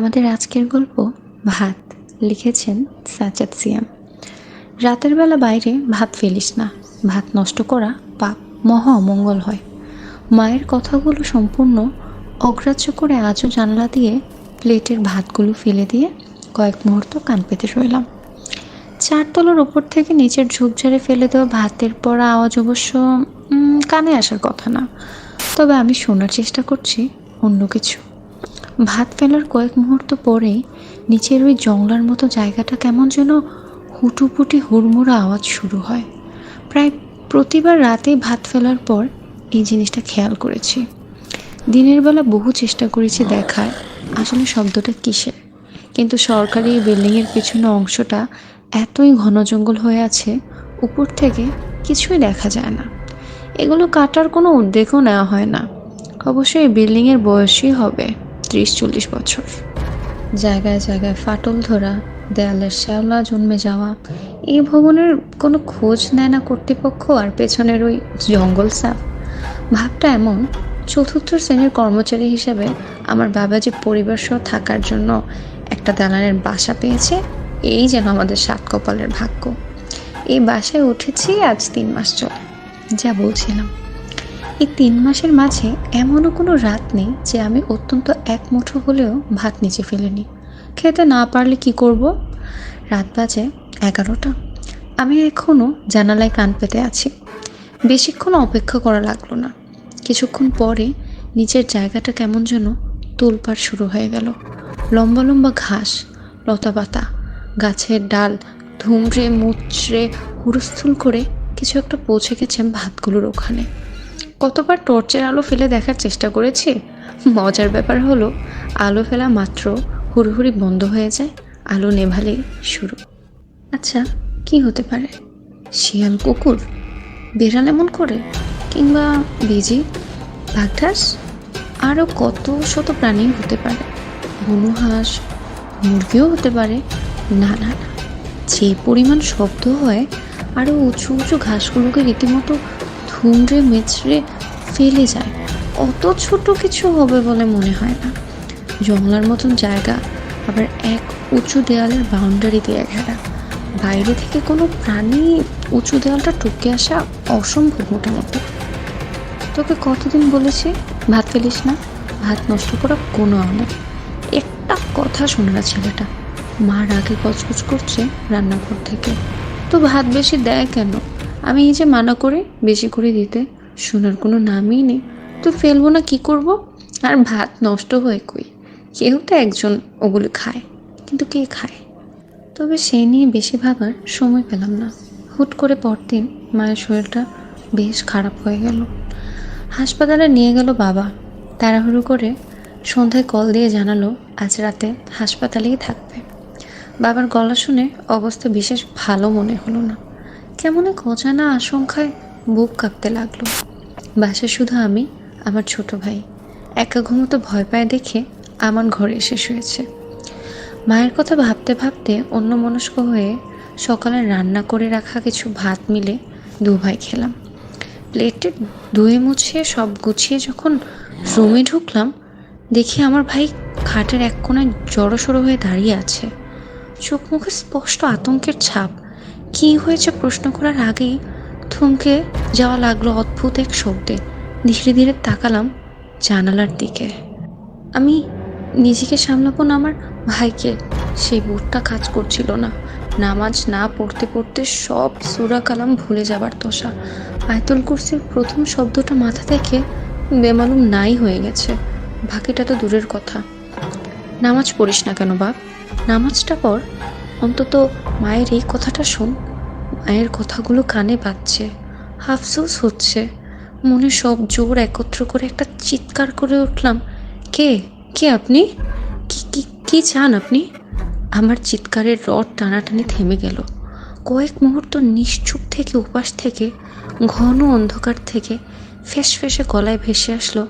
আমাদের আজকের গল্প ভাত লিখেছেন সাজাদ সিয়াম। রাতের বেলা বাইরে ভাত ফেলিস না। ভাত নষ্ট করা পাপ, মহা অমঙ্গল হয়। মায়ের কথাগুলো সম্পূর্ণ অগ্রাহ্য করে আজও জানলা দিয়ে প্লেটের ভাতগুলো ফেলে দিয়ে কয়েক মুহূর্ত কান পেতে রইলাম চারতলার ওপর থেকে নিচের ঝোপঝাড়ে ফেলে দেওয়া ভাতের পড়া আওয়াজ অবশ্য কানে আসার কথা না। তবে আমি শোনার চেষ্টা করছি অন্য কিছু। ভাত ফেলার কয়েক মুহূর্ত পরেই নিচের ওই জংলার মতো জায়গাটা কেমন যেন হুটুপুটি হুড়মুড়া আওয়াজ শুরু হয়। প্রায় প্রতিবার রাতেই ভাত ফেলার পর এই জিনিসটা খেয়াল করেছি। দিনের বেলা বহু চেষ্টা করেছি দেখার, আসলে শব্দটা কিসের? কিন্তু সরকারি বিল্ডিংয়ের পিছনে অংশটা এতই ঘন জঙ্গল হয়ে আছে, উপর থেকে কিছুই দেখা যায় না। এগুলো কাটার কোনো উদ্যোগও নেওয়া হয় না। অবশ্যই বিল্ডিংয়ের বয়সই হবে। ত্রিশ চল্লিশ বছর। জায়গায় জায়গায় ফাটল ধরা দেয়ালের শ্যাওলা জন্মে যাওয়া, এই ভবনের কোনো খোঁজ নেয় না কর্তৃপক্ষ আর পেছনের ওই জঙ্গল সাফ ভাবটা এমন, চতুর্থ শ্রেণির কর্মচারী হিসেবে আমার বাবা যে পরিবার সহ থাকার জন্য একটা দালানের বাসা পেয়েছে, এই যেন আমাদের সাত কপালের ভাগ্য। এই বাসায় উঠেছি আজ তিন মাস চলে, যা বলছিলাম। এই তিন মাসের মাঝে এমনও কোনো রাত নেই যে আমি অত্যন্ত এক মুঠো হলেও ভাত নিচে ফেলিনি। খেতে না পারলে কি করব? রাত বাজে এগারোটা। আমি এখনও জানালায় কান পেতে আছি। বেশিক্ষণ অপেক্ষা করা লাগল না। কিছুক্ষণ পরে নিচের জায়গাটা কেমন যেন তোলপাড় শুরু হয়ে গেল। লম্বা লম্বা ঘাস লতাপাতা গাছের ডাল, ধুমড়ে, মুচড়ে হুড়স্থুল করে কিছু একটা পৌঁছে গেছে ভাতগুলোর ওখানে। কতবার টর্চের আলো ফেলে দেখার চেষ্টা করেছি? মজার ব্যাপার হলো, আলো ফেলা মাত্র হুড়হুড়ি বন্ধ হয়ে যায়, আলো নেভালেই শুরু। আচ্ছা কি হতে পারে? শিয়াল কুকুর? বিড়াল এমন করে? কিংবা বিজি? বাঘাস আরও কত শত প্রাণী হতে পারে? বনু হাঁস মুরগিও হতে পারে? না না না। যে পরিমাণ শব্দ হয় আরও উঁচু উঁচু ঘাসগুলোকে রীতিমতো ধুমড়ে মেচড়ে ফেলে যায়। অত ছোট কিছু হবে বলে মনে হয় না। জঙ্গলার মতন জায়গা, আবার এক উঁচু দেয়ালের বাউন্ডারি দিয়ে ঘেরা। বাইরে থেকে কোনো প্রাণী উঁচু দেওয়ালটা টপকে আসা অসম্ভব মোটামুটি। তোকে কতদিন বলেছি, ভাত ফেলিস না? ভাত নষ্ট করা কোনো অনেক একটা কথা শোনে না ছেলেটা। মার আগে গজগজ করছে রান্নাঘর থেকে। তো ভাত বেশি দেয় কেন? আমি এই যে মানা করে বেশি করে দিতে শোনার কোনো নামই নেই। তো ফেলব না, কি করব? আর ভাত নষ্ট হয়ে কই? কেউ তো একজন ওগুলো খায়, কিন্তু কে খায়? তবে সে নিয়ে বেশি ভাবার সময় পেলাম না। হুট করে পরদিন মায়ের শরীরটা বেশ খারাপ হয়ে গেল। হাসপাতালে নিয়ে গেল বাবা। তাড়াহুড়ো করে সন্ধ্যায় কল দিয়ে জানালো আজ রাতে হাসপাতালেই থাকবে। বাবার গলা শুনে অবস্থা বিশেষ ভালো মনে হলো না। কেমন এক অজানা আশঙ্কায় বুক কাঁপতে লাগল। বাসায় শুধু আমি, আমার ছোট ভাই। একা ঘুমোতে ভয় পায় দেখে আমার ঘরে এসে শুয়েছে। মায়ের কথা ভাবতে ভাবতে অন্য মনস্ক হয়ে সকালে রান্না করে রাখা কিছু ভাত মিলে দু ভাই খেলাম। প্লেটে ধুয়ে মুছিয়ে সব গুছিয়ে যখন রুমে ঢুকলাম, দেখি আমার ভাই খাটের এক কোনায় জড়সড়ো হয়ে দাঁড়িয়ে আছে। চোখ মুখে স্পষ্ট আতঙ্কের ছাপ। কী হয়েছে প্রশ্ন করার আগেই থমকে যাওয়া লাগল অদ্ভুত এক শব্দে। ধীরে ধীরে তাকালাম জানালার দিকে। আমি নিজেকে সামলাবো না আমার ভাইকে। সেই বুটটা কাজ করছিল না। নামাজ না পড়তে পড়তে সব সুরা কালাম ভুলে যাবার দশা। আয়তুল কুরসির প্রথম শব্দটা মাথা থেকে বেমালুম নাই হয়ে গেছে। বাকিটা তো দূরের কথা। নামাজ পড়িস না কেন বাপ? নামাজটা পর অন্তত মায়ের এই কথাটা শোন। মায়ের কথাগুলো কানে পাচ্ছে আফসোস হচ্ছে। মনে সব জোর একত্র করে একটা চিৎকার করে উঠলাম, কে? কে আপনি? কি কি কি চান আপনি? আমার চিৎকারের রড টানাটানি থেমে গেল। কয়েক মুহূর্ত নিশ্চুপ থেকে উপাস থেকে, ঘন অন্ধকার থেকে ফেস ফেসে গলায় ভেসে আসলো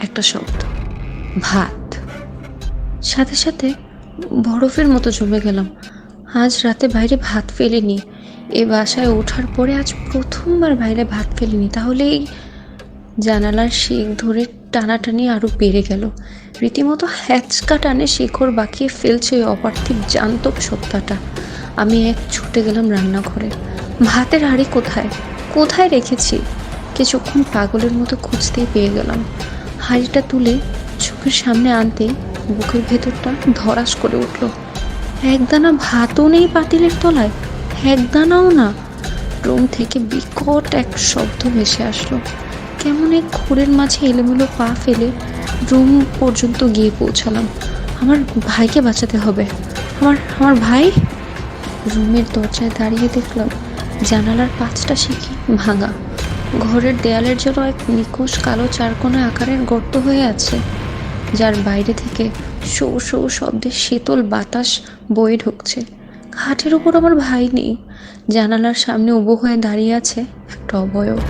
একটা শব্দ, ভাত। সাথে সাথে বরফের মতো জমে গেলাম। আজ রাতে বাইরে ভাত ফেলিনি এ বাসায় ওঠার পরে আজ প্রথমবার বাইরে ভাত ফেলিনি তাহলে এই জানালার শিক ধরে টানাটানি আরও বেড়ে গেল। রীতিমতো হ্যাচকা টানে শেখর বাকিয়ে ফেলছে ওই অপার্থিব জান্তব সত্তাটা। আমি এক ছুটে গেলাম রান্নাঘরে। ভাতের হাঁড়ি কোথায়? কোথায় রেখেছি? কিছুক্ষণ পাগলের মতো খুঁজতেই পেয়ে গেলাম। হাঁড়িটা তুলে চোখের সামনে আনতেই বুকের ভেতরটা ধরাস করে উঠল। একদানা ভাতও নেই পাতিলের তলায়। একদানাও না। রুম থেকে বিকট এক শব্দ ভেসে আসলো। কেমন এক ঘোরের মাঝে এলোমেলো পা ফেলে রুম পর্যন্ত গিয়ে পৌঁছালাম। আমার ভাইকে বাঁচাতে হবে। আমার আমার ভাই? রুমের দরজায় দাঁড়িয়ে দেখলাম জানালার পাঁচটা শিখি ভাঙা। ঘরের দেয়ালের জন্য এক নিখোঁজ কালো চারকোনা আকারের গর্ত হয়ে আছে, যার বাইরে থেকে শো শো শব্দে শীতল বাতাস বয়ে ঢুকছে। খাটের উপর আমার ভাই নেই। জানালার সামনে উবো হয়ে দাঁড়িয়ে আছে একটা অবয়ব।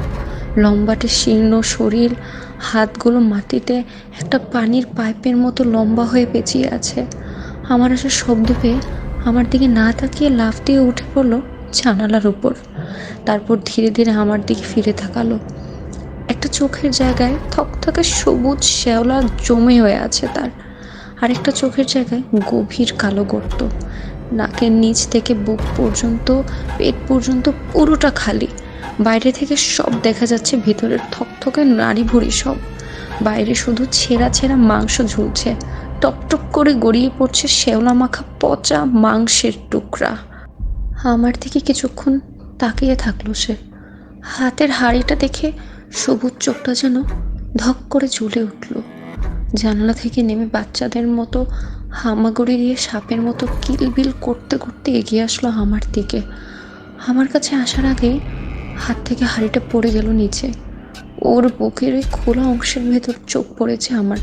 লম্বাটে শীর্ণ শরীর, হাতগুলো মাটিতে, একটা পানির পাইপের মতো লম্বা হয়ে পেঁচিয়ে আছে। আমার আসা শব্দ পেয়ে আমার দিকে না তাকিয়ে লাফ দিয়ে উঠে পড়ল জানালার উপর। তারপর ধীরে ধীরে আমার দিকে ফিরে তাকালো। একটা চোখের জায়গায় থকথকে সবুজ শ্যাওলা জমে হয়ে আছে তার। আরেকটা চোখের জায়গায় গভীর কালো গর্ত। নাকের নিচ থেকে বুক পর্যন্ত, পেট পর্যন্ত পুরোটা খালি। বাইরে থেকে সব দেখা যাচ্ছে ভেতরের থকথকে নাড়ি ভুড়ি সব। বাইরে শুধু ছেঁড়া ছেঁড়া মাংস ঝুলছে। টপটপ করে গড়িয়ে পড়ছে শ্যাওলা মাখা পচা মাংসের টুকরা। আমার দিকে কিছুক্ষণ তাকিয়ে থাকল সে। হাতের হাড়িটা দেখে সবুজ চোখটা যেন ধক করে জ্বলে উঠল। জানলা থেকে নেমে বাচ্চাদের মতো হামাগুড়ি দিয়ে সাপের মতো কিলবিল করতে করতে এগিয়ে আসলো আমার দিকে। আমার কাছে আসার আগে হাত থেকে হাড়িটা পড়ে গেল নিচে। ওর বুকের ওই খোলা অংশের ভেতর চোখ পড়েছে আমার।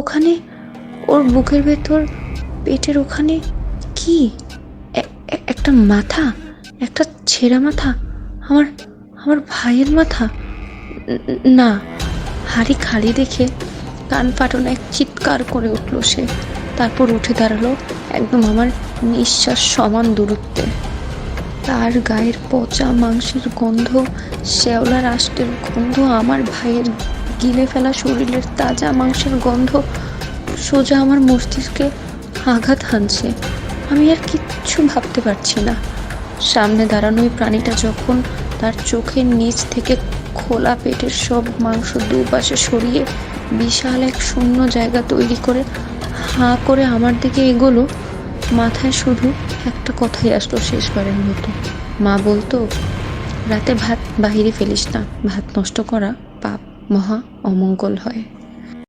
ওখানে ওর বুকের ভেতর, পেটের ওখানে কি? একটা মাথা? একটা ছেঁড়া মাথা? আমার আমার ভাইয়ের মাথা? না, হাড়ি খালি দেখে কান ফাটানো এক চিৎকার করে উঠল সে। তারপর উঠে দাঁড়াল একদম আমার নিঃশ্বাস সমান দূরত্বে। তার গায়ের পচা মাংসের গন্ধ, শ্যাওলার আষ্টের গন্ধ, আমার ভাইয়ের গিলে ফেলা শরীরের তাজা মাংসের গন্ধ, সোজা আমার মস্তিষ্কে আঘাত হানছে। আমি আর কিচ্ছু ভাবতে পারছি না। সামনে দাঁড়ানো ওই প্রাণীটা যখন তার চোখের নিচ থেকে খোলা পেটের সব মাংস দুপাশে সরিয়ে বিশাল এক শূন্য জায়গা তৈরি করে হাঁ করে আমার দিকে এগোলো। মাথায় শুধু একটা কথাই আসলো শেষবারের মতো। মা বলতো, রাতে ভাত বাহিরে ফেলিস না। ভাত নষ্ট করা পাপ, মহা অমঙ্গল হয়।